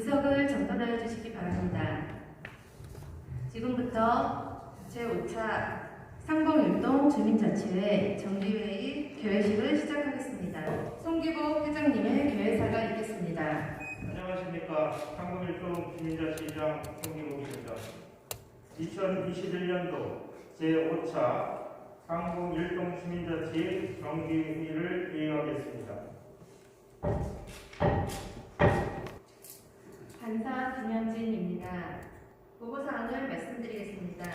의석을 정돈하여 주시기 바랍니다. 지금부터 제5차 상봉일동 주민자치회 정기회의 개회식을 시작하겠습니다. 송기복 회장님의 개회사가 있겠습니다. 안녕하십니까. 상금일동 주민자치장 송기복입니다. 2021년도 제5차 상금일동 주민자치 정기회의를 개의하겠습니다. 간사 김현진입니다. 보고사항을 말씀드리겠습니다.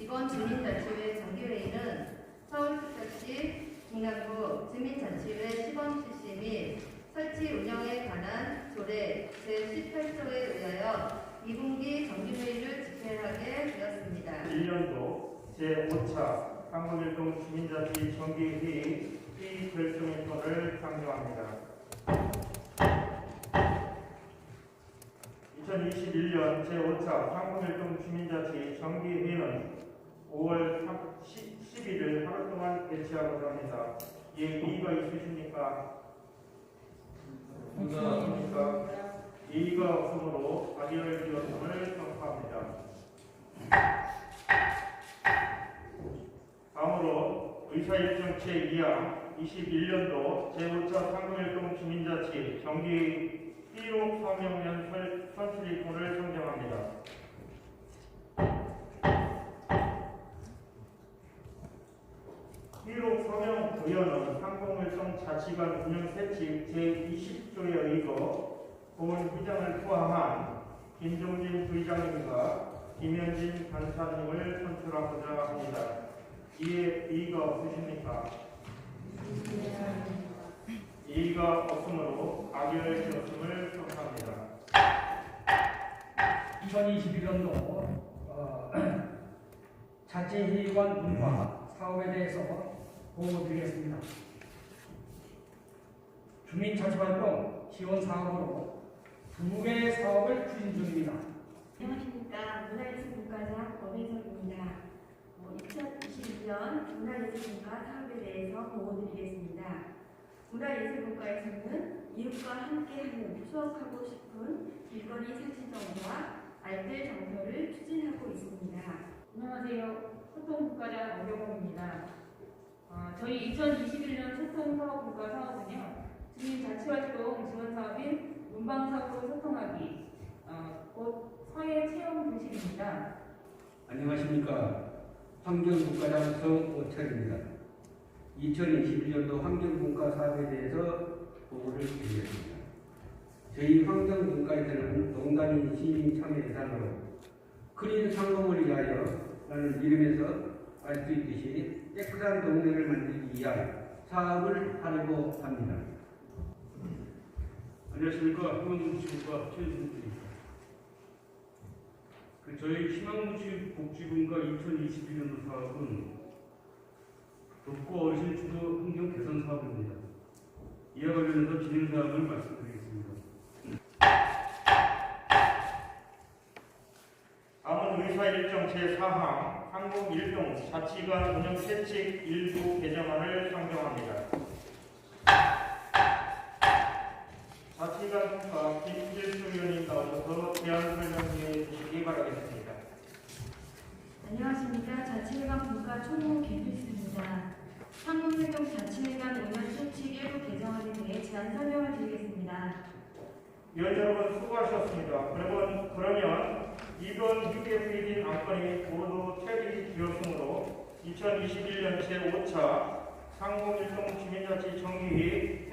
이번 주민자치회 정기회의는 서울특별시 중남부 주민자치회 시범 실시 및 설치 운영에 관한 조례 제18조에 의하여 2분기 정기회의를 집행하게 되었습니다. 1년도 제5차 상금일동 주민자치 정기회의 회의 결정의 건을 상정합니다. 2021년 제5차 상금일동 주민자치 정기회의는 5월 11일 하루 동안 개최하고자 합니다. 이에 이의가 있으십니까? 없습니까? 이의가 없으므로 발의를 기원을 선포합니다. 다음으로 의사일정 제2항 21년도 제5차 상금일동 주민자치 정기 피로 서명연 설- 피로 서명 의원은 상공일동 자치관 운영 세칙 제20조에 의거 보훈 회장을 포함한 김종진 부의장님과 김현진 간사님을 선출하고자 합니다. 이에 이의가 없으십니까? 이의가 없으므로 지었음을 선포합니다. 2021년도 어, 자치회의관 문화 사업에 대해서 보고드리겠습니다. 주민자치활동 지원 사업으로 두 개의 사업을 추진 중입니다. 안녕하십니까. 문화예술분과장 엄혜석입니다. 어, 2021년 문화예술분과 사업에 대해서 보고드리겠습니다. 문화예술분과에서는 이웃과 함께하는 추억하고 싶은 길거리 상시정과 알뜰 정서를 추진하고 있습니다. 안녕하세요. 소통국가장 어경호입니다. 어, 저희 2021년 소통사업 국가 사업은요, 주민 자치활동 지원사업인 문방사업으로 소통하기, 어, 곧 사회 체험 교실입니다. 안녕하십니까. 환경국가장 성오철입니다. 2021년도 환경문과 사업에 대해서 보고를 드리겠습니다. 저희 환경문과에서는 농단위 시민 참여 예산으로 크린 상공을 위하여 라는 이름에서 알수 있듯이 깨끗한 동네를 만들기 위한 사업을 하려고 합니다. 안녕하십니까 희망복지국가 최순입니다. 그 저희 희망복지국가 2021년도 사업은 덥고 어르신 주도 환경 개선 사업입니다. 이와 관련해서 진행 사항을 말씀드리겠습니다. 다음은 의사일정 제4항 항공일동 자치관 운영 세칙 일부 개정안을 상정합니다. 자치관과 김필수 의원님 나오셔서 대안 설명해 주시기 바라겠습니다. 안녕하십니까. 자치회관 분과 총무 김필수입니다. 한국활동 자치회관 운영 수칙 일부 개정안에 대해 제안 설명을 드리겠습니다. 위원 여러분 수고하셨습니다. 그러면, 그러면 이번 휴게부인 안건이 모두 처리되었으므로 2021년 제5차 상공일동 주민자치 정기회의